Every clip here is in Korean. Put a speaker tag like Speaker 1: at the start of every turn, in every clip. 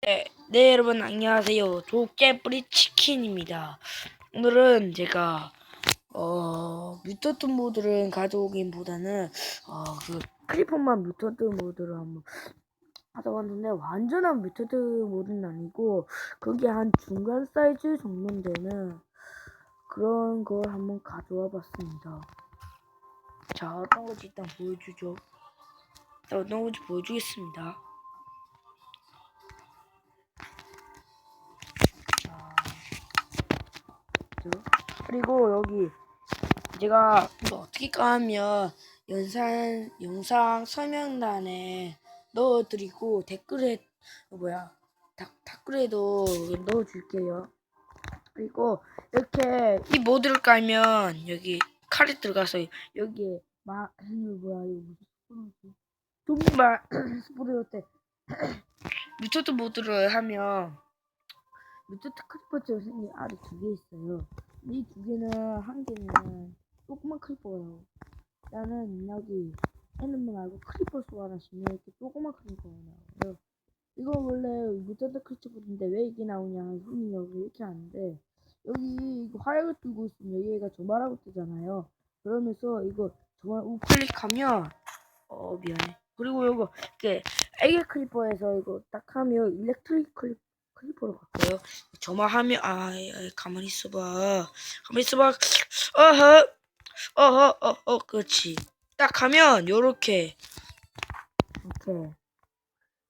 Speaker 1: 네, 네, 여러분 안녕하세요. 도깨뿌리 치킨입니다. 오늘은 제가 어 뮤턴트 모드를 가져오긴보다는 어그 크리퍼만 뮤턴트 모드를 한번 하다 왔는데 완전한 뮤턴트 모드는 아니고 그게 한 중간 사이즈 정도 되는 그런 걸 한번 가져와 봤습니다. 자, 어떤 건지 일단 보여주죠. 일단 어떤 건지 보여주겠습니다. 그리고 여기 제가 이거 어떻게 까면 영상 영상 설명란에 넣어드리고 댓글에 어, 뭐야 다, 댓글에도 넣어줄게요. 그리고 이렇게 이 모드를 깔면 여기 칼이 들어가서 마 이거 뭐야 이거 무슨 스포츠 정말 스포츠였대 뮤토트 모드를 하면 뮤토트 크리퍼처럼 생긴 알이 두 개 있어요. 이 두 개는 한 개는 조그만 나오고 나는 여기 애는 말고 수 하나씩은 이렇게 조그만 크리퍼가 나와요. 이거 원래 뮤토트 크리퍼인데 왜 이게 나오냐 손이 여기 이렇게 하는데 여기 이거 화약을 들고 있으면 얘가 저말하고 뜨잖아요. 그러면서 이거 저말 우클릭하면 어 미안해. 그리고 이거 이렇게 애기 클리퍼에서 이거 딱 하면 일렉트릭 클리, 클리퍼로 바꿔요. 저말하면 아 아, 가만히 있어봐. 가만히 있어봐. 어허 어허 어어 그렇지. 딱 하면 요렇게 이렇게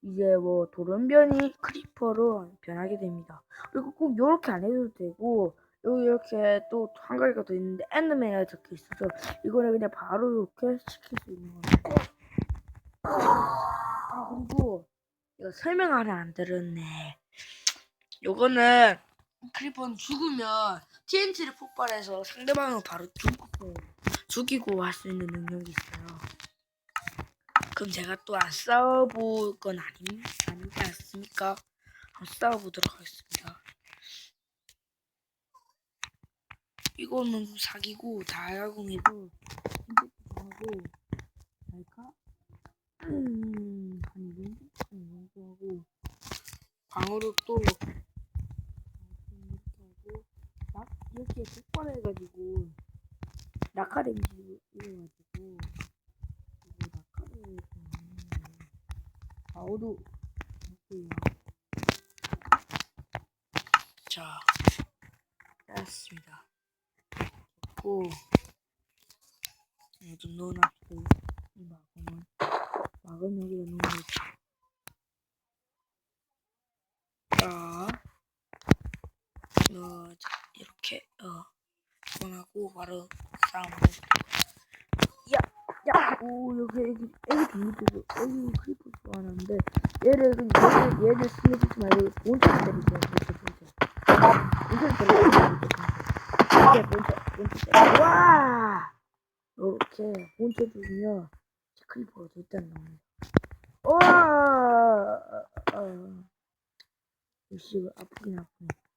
Speaker 1: 이제 뭐 돌연변이 크리퍼로 변하게 됩니다. 그리고 꼭 요렇게 안 해도 되고 여기 이렇게 또 한 가지가 더 있는데 엔드맨이 적혀 있어서 이거는 그냥 바로 이렇게 시킬 수 있는 겁니다. 아 그리고 이거 설명 하나 안 들었네. 요거는 크리퍼는 죽으면 TNT를 폭발해서 상대방을 바로 죽고 죽이고 할 수 있는 능력이 있어요. 그럼 제가 또 안 싸워볼 건 아니, 아니지 않습니까? 한번 싸워보도록 하겠습니다. 이거는 좀 사기고 다야공이고 하고 날까? 음, 한 2분 정도 하고 방어로 또 이렇게 하고 막 이렇게 폭발해가지고 낙하 데미지 이래가지고 이거 낙하를 좀 바오도 할게요. 자, 됐습니다. 됐고 좀 넣어놨고 이 마검은 마검 여기다 자, 어, 자, 이렇게 어 원하고 바로 싸움. 야, 야, 오 여기 애기 애기 동물들도 애기 크리퍼 좋아하는데 얘를 얘를 얘를 스매지지 말고. 본체를 때리세요. 본체 본체. 본체 본체. 와, 이렇게 본체 죽이면 크리퍼가 안 나옵니다. 와, 어, 역시 아프긴 아프네.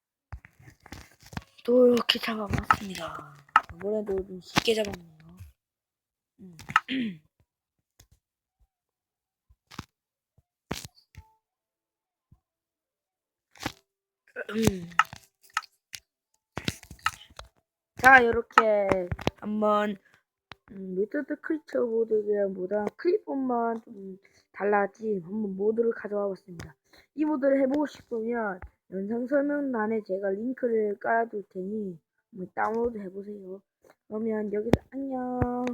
Speaker 1: 또 이렇게 잡아봤습니다. 이번에도 좀 쉽게 잡았네요. 음. 음. 자, 이렇게 한번 음, 메터드 크리처 모드보다 크리폰만 좀 달라진 한번 모드를 가져와 봤습니다. 이 모드를 해보고 싶으면 영상 설명란에 제가 링크를 깔아둘 테니 다운로드 해보세요. 그러면 여기서 안녕.